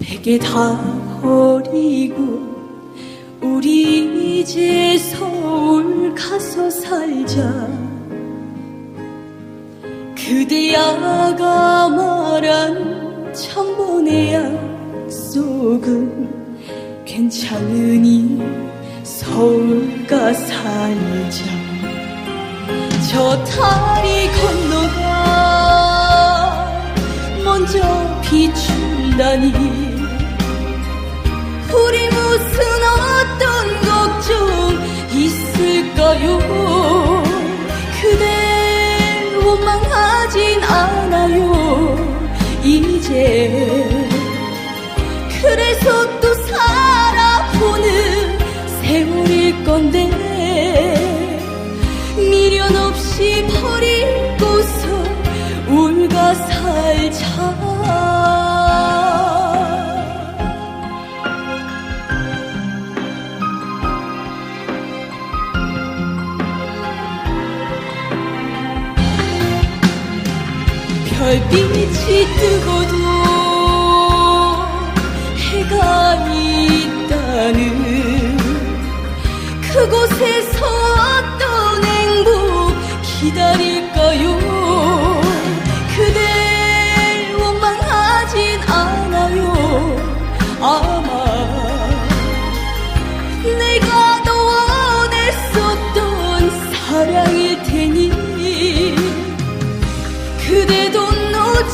내게 다 버리고 우리 이제 서울 가서 살자. 그대야가 말한 천번의 약속은 괜찮으니 서울 가 살자. 저 다리 건너가 비춘다니. 우리 무슨 어떤 걱정 있을까요? 그대 원망하진 않아요. 이제 그래서 또 살아보는 세월일 건데 미련 없이 버리고서 울가 살자 별빛이 뜨고도 해가 있다는 그곳에서 어떤 행복 기다릴까요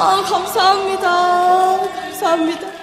아 감사합니다. 감사합니다